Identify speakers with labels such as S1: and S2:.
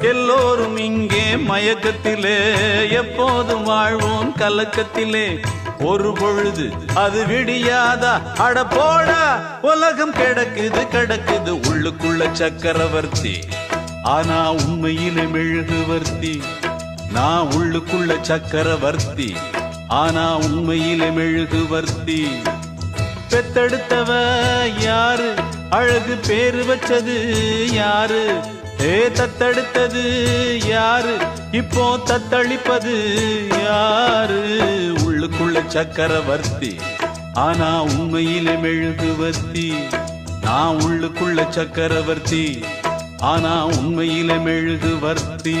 S1: எல்லோரும் இங்கே மயக்கத்திலே. எப்போதும் வாழ்வோம் கலக்கத்திலே. ஒரு பொழுது அது விடியாதா? அட போடா உலகம் கிடக்குது கிடக்குது. உள்ளுக்குள்ள சக்கரவர்த்தி. ஆனா உண்மையிலே மெழுகுவர்த்தி. நான் உள்ளுக்குள்ள சக்கரவர்த்தி. ஆனா உண்மையிலே மெழுகுவர்த்தி. பெத்தெடுத்தவ யாரு? அழகு பேரு வச்சது யாரு? ஏ தத்தெடுத்தது யாரு? இப்போ தத்தளிப்பது யாரு? உள்ளுக்குள்ள சக்கரவர்த்தி ஆனா உண்மையிலே மெழுகுவர்த்தி நான் உள்ளுக்குள்ள சக்கரவர்த்தி ஆனா உண்மையிலே மெழுகுவர்த்தி